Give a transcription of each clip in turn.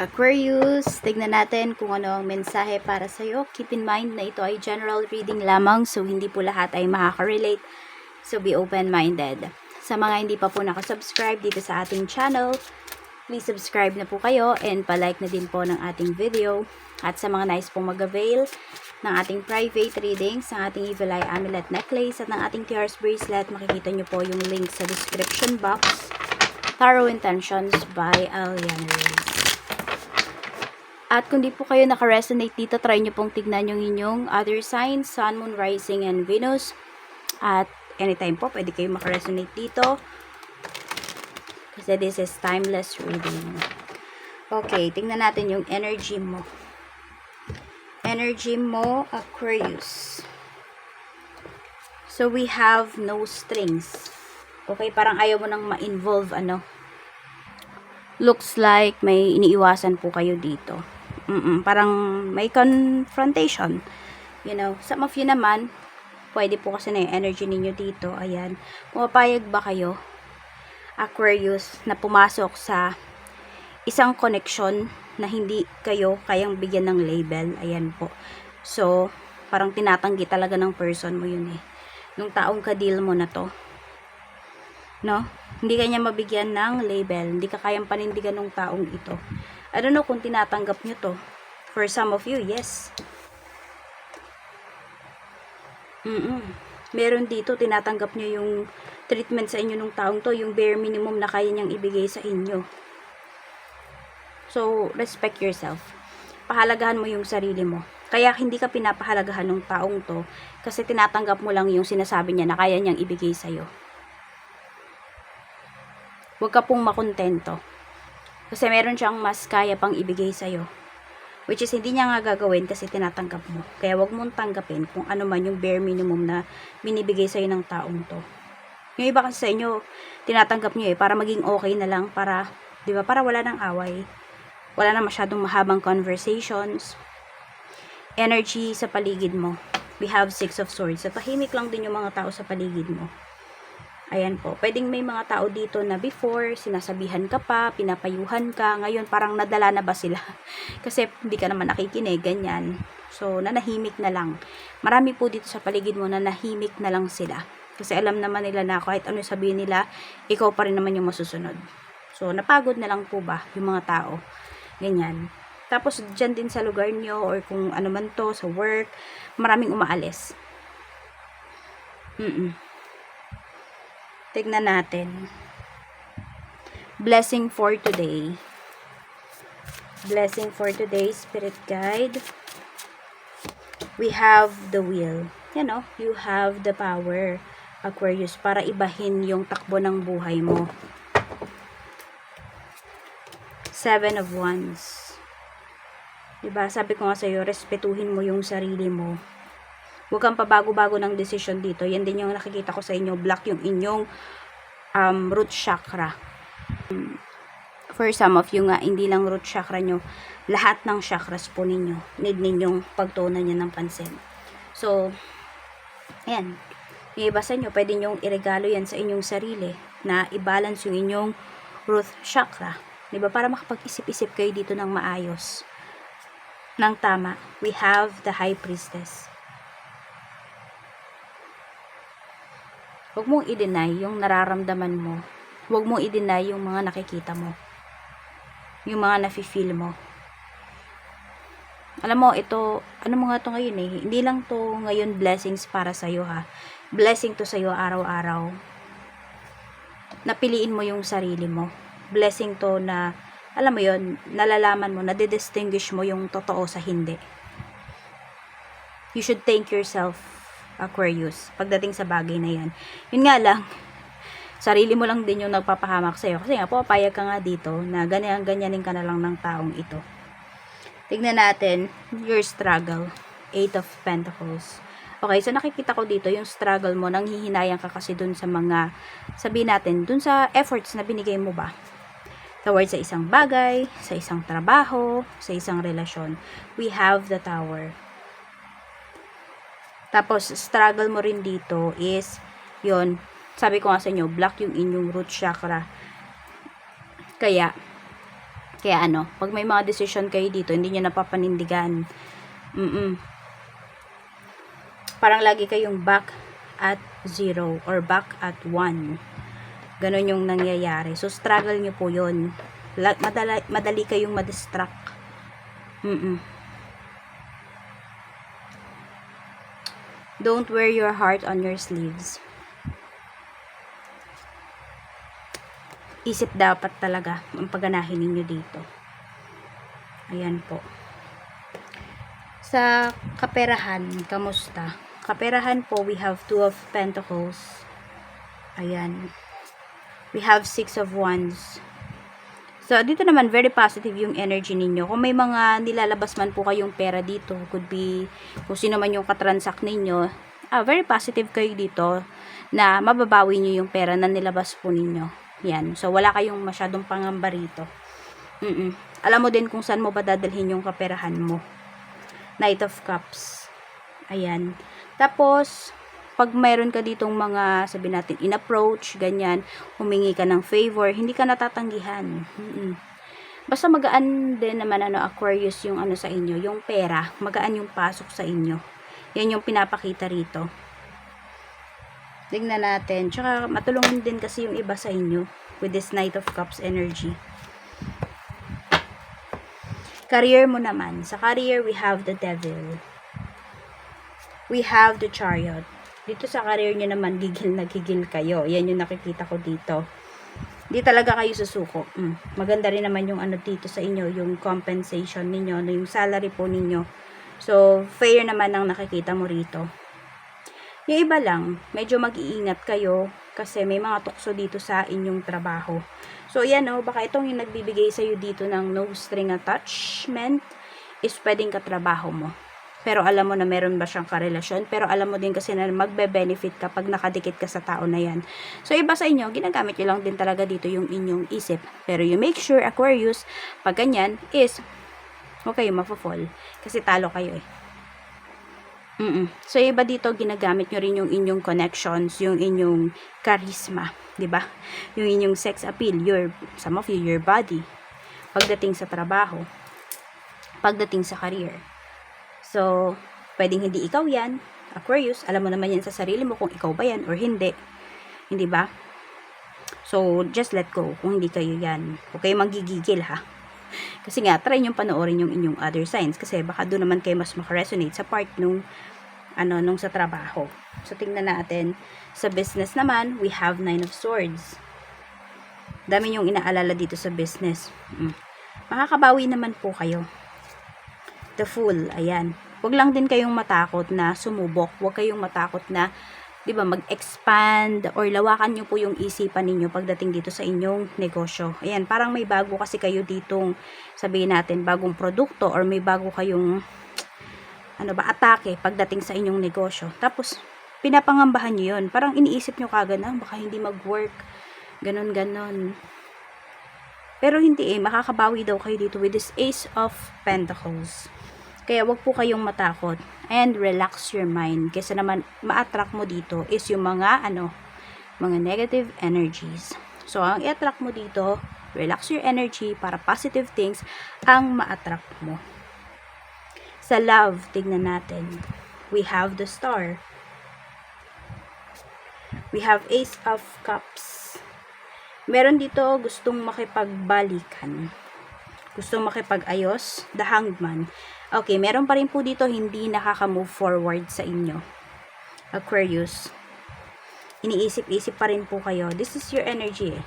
Aquarius, tignan natin kung ano ang mensahe para sa iyo. Keep in mind na ito ay general reading lamang so hindi po lahat ay makaka-relate. So be open-minded. Sa mga hindi pa po nakasubscribe dito sa ating channel, please subscribe na po kayo and palike na din po ng ating video. At sa mga nice pong mag-avail ng ating private readings, ng ating Evil Eye Amulet Necklace at ng ating Tears Bracelet, makikita nyo po yung link sa description box. Tarot Intentions by Aliana Reyes. At kung di po kayo naka-resonate dito, try nyo pong tignan yung inyong other signs, Sun, Moon, Rising, and Venus. At anytime po, pwede kayo maka-resonate dito. Kasi this is timeless reading. Okay, tingnan natin yung energy mo. Energy mo, Aquarius. So, we have no strings. Okay, parang ayaw mo nang ma-involve, ano. Looks like may iniiwasan po kayo dito. Mm-mm, parang may confrontation. You know, some of you naman, pwede po kasi na yung energy ninyo dito. Ayan. Pumapayag ba kayo, Aquarius, na pumasok sa isang connection na hindi kayo kayang bigyan ng label. Ayan po. So, parang tinatanggi talaga ng person mo yun eh. Nung taong ka-deal mo na to. No? Hindi kanya mabigyan ng label. Hindi ka kayang panindigan ng taong ito. I don't know kung tinatanggap nyo to. For some of you, yes. Mm-mm. Meron dito, tinatanggap nyo yung treatment sa inyo ng taong to, yung bare minimum na kaya niyang ibigay sa inyo. So, respect yourself. Pahalagahan mo yung sarili mo. Kaya hindi ka pinapahalagahan ng taong to kasi tinatanggap mo lang yung sinasabi niya na kaya niyang ibigay sa'yo. Huwag ka pong makontento. Kasi meron siyang mas kaya pang ibigay sa'yo. Which is, hindi niya nga gagawin kasi tinatanggap mo. Kaya wag mong tanggapin kung ano man yung bare minimum na binibigay sa'yo ng taong to. Yung iba kasi sa inyo, tinatanggap niyo eh, para maging okay na lang, para, di ba, para wala ng away. Wala na masyadong mahabang conversations. Energy sa paligid mo. We have Six of Swords. Sa tahimik lang din yung mga tao sa paligid mo. Ayan po. Pwedeng may mga tao dito na before, sinasabihan ka pa, pinapayuhan ka. Ngayon, parang nadala na ba sila? Kasi hindi ka naman nakikinig, ganyan. So, nanahimik na lang. Marami po dito sa paligid mo na nahimik na lang sila. Kasi alam naman nila na kahit ano sabihin nila, ikaw pa rin naman yung masusunod. So, napagod na lang po ba yung mga tao? Ganyan. Tapos, dyan din sa lugar nyo or kung ano man to, sa work, maraming umaalis. Mm-mm. Tignan natin. Blessing for today. Blessing for today, Spirit Guide. We have the will. You know, you have the power, Aquarius, para ibahin yung takbo ng buhay mo. Seven of Wands. Diba? Sabi ko nga sa'yo, respetuhin mo yung sarili mo. Huwag kang pabago-bago ng decision dito. Yan din yung nakikita ko sa inyo. Block yung inyong um, root chakra. For some of you nga, hindi lang root chakra nyo. Lahat ng chakras po ninyo. Need ninyong pagtunan nyo ng pansin. So, ayan. Yung iba sa inyo, pwede nyong iregalo yan sa inyong sarili na i-balance yung inyong root chakra. Diba? Para makapag-isip-isip kayo dito ng maayos. Nang tama. We have the High Priestess. Huwag mong i-deny yung nararamdaman mo. Huwag mong i-deny yung mga nakikita mo. Yung mga nafe-feel mo. Alam mo, ito, ano mo nga to ngayon eh, hindi lang to ngayon blessings para sa'yo ha. Blessing to sa'yo araw-araw. Napiliin mo yung sarili mo. Blessing to na, alam mo yon nalalaman mo, nadidistinguish mo yung totoo sa hindi. You should thank yourself Aquarius, pagdating sa bagay na yan. Yun nga lang, sarili mo lang din yung nagpapahamak sa'yo. Kasi nga, papayag ka nga dito na ganyan-ganyanin ka na lang ng taong ito. Tignan natin, your struggle. Eight of Pentacles. Okay, so nakikita ko dito yung struggle mo, nang hihinayang ka kasi dun sa mga, sabi natin, dun sa efforts na binigay mo ba? Towards sa isang bagay, sa isang trabaho, sa isang relasyon. We have the tower. Tapos, struggle mo rin dito is, yon sabi ko nga sa inyo, block yung inyong root chakra. Kaya, Kaya ano, pag may mga decision kayo dito, hindi nyo napapanindigan. Mm-mm. Parang lagi kayong back at zero or back at one. Ganon yung nangyayari. So, struggle nyo po yun. Madala- madali kayong madistract. Mm-mm. Don't wear your heart on your sleeves. Isip dapat talaga ang pagganahin ninyo dito. Ayan po. Sa kaperahan, kamusta? Kaperahan po, we have two of pentacles. Ayan. We have six of wands. So, dito naman, very positive yung energy ninyo. Kung may mga nilalabas man po kayong pera dito, could be kung sino man yung katransak ninyo, ah, very positive kayo dito na mababawi nyo yung pera na nilabas po ninyo. Yan. So, wala kayong masyadong pangamba rito. Mm-mm. Alam mo din kung saan mo ba dadalhin yung kaperahan mo. Knight of Cups. Ayan. Tapos, pag mayroon ka ditong mga, sabi natin, in-approach, ganyan, humingi ka ng favor, hindi ka natatanggihan. Mm-mm. Basta magaan din naman, ano, Aquarius, yung ano sa inyo, yung pera, magaan yung pasok sa inyo. Yan yung pinapakita rito. Tingnan natin. Tsaka, matulungan din kasi yung iba sa inyo with this Knight of Cups energy. Career mo naman. Sa career, we have the devil. We have the chariot. Dito sa career nyo naman, gigil na gigil kayo. Yan yung nakikita ko dito. Di talaga kayo susuko. Mm. Maganda rin naman yung ano dito sa inyo, yung compensation ninyo, no, yung salary po ninyo. So, fair naman ang nakikita mo rito. Yung iba lang, medyo mag-iingat kayo kasi may mga tukso dito sa inyong trabaho. So, yan o, baka itong yung nagbibigay sa'yo dito ng no string attachment is pwedeng katrabaho mo. Pero alam mo na meron ba siyang karelasyon. Pero alam mo din kasi na magbe-benefit kapag nakadikit ka sa tao na yan. So, iba sa inyo, ginagamit nyo lang din talaga dito yung inyong isip. Pero you make sure, Aquarius, pag ganyan, is, huwag kayo mafo-fall. Kasi talo kayo eh. Mm-mm. So, iba dito, ginagamit nyo rin yung inyong connections, yung inyong charisma, di ba? Yung inyong sex appeal, your, some of you, your body, pagdating sa trabaho, pagdating sa career. So, pwedeng hindi ikaw yan, Aquarius, alam mo naman yan sa sarili mo kung ikaw ba yan or hindi. Hindi ba? So, just let go kung hindi kayo yan. Huwag kayo manggigigil ha. Kasi nga, try nyo panoorin yung inyong other signs kasi baka doon naman kayo mas makaresonate sa part nung ano, nung sa trabaho. So, tingnan natin. Sa business naman, we have nine of swords. Dami yung inaalala dito sa business. Mm. Makakabawi naman po kayo. The Fool, ayan. Huwag lang din kayong matakot na sumubok. Huwag kayong matakot na, di ba, mag-expand or lawakan nyo po yung isipan ninyo pagdating dito sa inyong negosyo. Ayan, parang may bago kasi kayo ditong, sabihin natin, bagong produkto or may bago kayong, ano ba, atake pagdating sa inyong negosyo. Tapos, pinapangambahan nyo yun. Parang iniisip nyo kagad na, baka hindi mag-work. Ganon, ganon. Pero hindi eh, makakabawi daw kayo dito with this Ace of Pentacles. Kaya wag po kayong matakot and relax your mind. Kasi naman ma-attract mo dito is yung mga ano, mga negative energies. So, ang i-attract mo dito, relax your energy para positive things ang ma-attract mo. Sa love, tignan natin. We have the star. We have Ace of Cups. Meron dito gustong makipagbalikan. Gustong makipag-ayos. The Hangman. Okay, meron pa rin po dito hindi nakaka-move forward sa inyo. Aquarius. Iniisip-isip pa rin po kayo. This is your energy eh.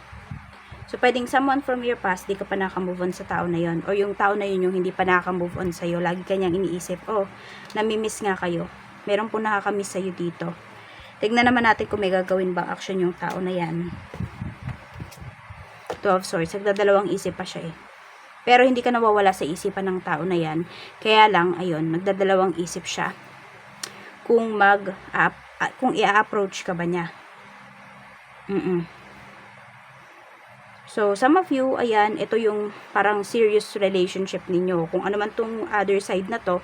So, pwedeng someone from your past, di ka pa nakaka-move on sa tao na yon Or yung tao na yun yung hindi pa nakaka-move on sa'yo. Lagi kanyang iniisip, oh, namimiss nga kayo. Meron po nakaka-miss sa'yo dito. Tignan naman natin kung may gagawin ba action yung tao na yan. 12 swords. Nagdadalawang isip pa siya eh. Pero hindi ka nawawala sa isipan ng tao na yan. Kaya lang, ayun, nagdadalawang isip siya. Kung mag, uh, kung i-approach ka ba niya. Mm-mm. So, some of you, ayan, ito yung parang serious relationship ninyo. Kung ano man tong other side na to,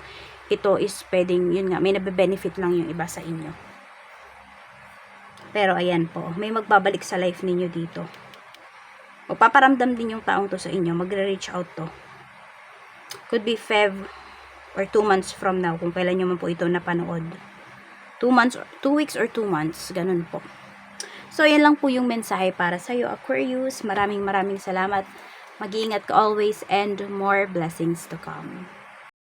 ito is pwedeng, yun nga, may nabe-benefit lang yung iba sa inyo. Pero, ayan po, may magbabalik sa life ninyo dito. Magpaparamdam din yung taong to sa inyo. Magre-reach out to. Could be Feb or 2 months from now kung kailan nyo man po ito napanood. 2 months, 2 weeks or 2 months. Ganun po. So, yan lang po yung mensahe para sa'yo, Aquarius. Maraming maraming salamat. Mag-iingat ka always and more blessings to come.